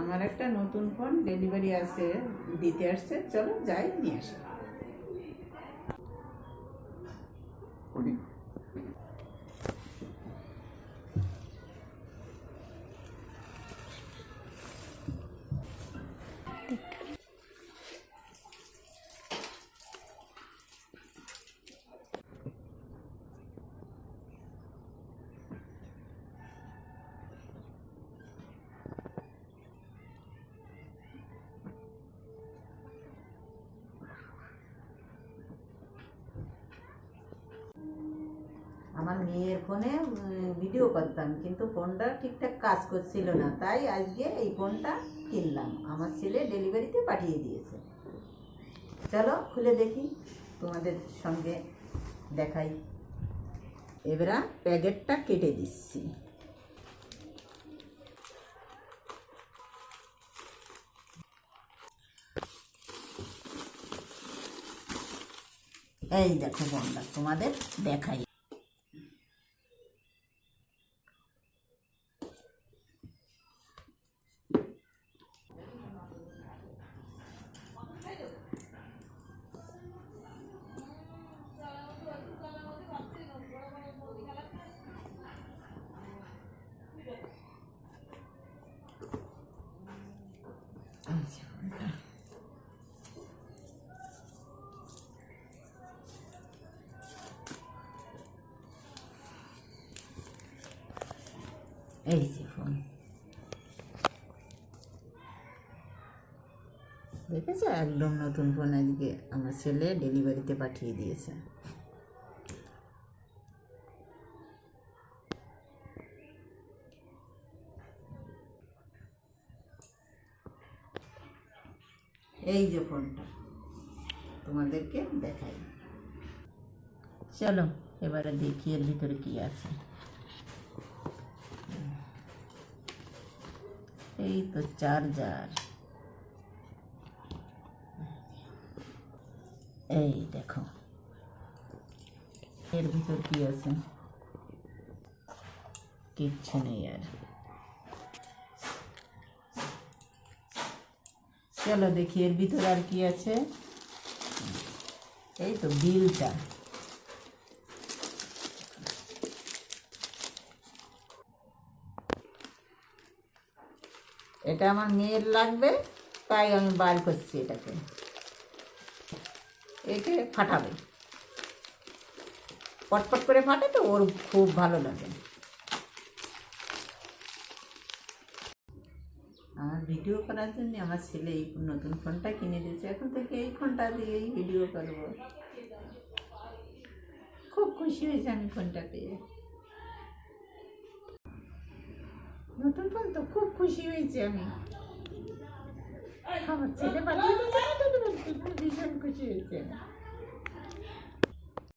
আমার একটা নতুন ফোন ডেলিভারি আছে দিতে আসছে। চলো যাই নিয়ে আসি। আমার মেয়ের ফোনে ভিডিও করতাম, কিন্তু ফোনটা ঠিকঠাক কাজ করছিল না। তাই আজকে এই ফোনটা কিনলাম। আমার ছেলে ডেলিভারিতে পাঠিয়ে দিয়েছে। চলো, খুলে দেখি। তোমাদের সঙ্গে দেখাই। এবারে প্যাকেটটা কেটে দিচ্ছি। এই দেখো বন্ধা তোমাদের দেখাই। এই যে ফোনটা। এই যে ফোন দেখেছ একদম নতুন ফোন আজকে আমার ছেলে ডেলিভারিতে পাঠিয়ে দিয়েছে এই যে ফোনটা, তোমাদেরকে দেখাই। চলো, এবারে দেখি এর ভিতরে কি আছে। এই তো চার্জার। এই দেখো, এর ভিতর কি আছে? কিচ্ছু নেই আর। চলো দেখি এর ভিতর আর কি আছে। এই তো বিলটা। এটা আমার মেয়ের লাগবে, তাই আমি বার করছি এটাকে। একে ফাটাবে। পটপট করে ফাটে তো, ওর খুব ভালো লাগে আমার ভিডিও করার জন্য আমার ছেলে এই নতুন ফোনটা কিনে দিয়েছে। এখন থেকে এই ফোনটা দিয়েই ভিডিও করব। খুব খুশি হয়েছে আমি ফোনটা পেয়ে। নতুন ফোন তো খুব খুশি হয়েছে আমি। আমার ছেলে পাঠিয়ে ভীষণ খুশি হয়েছে।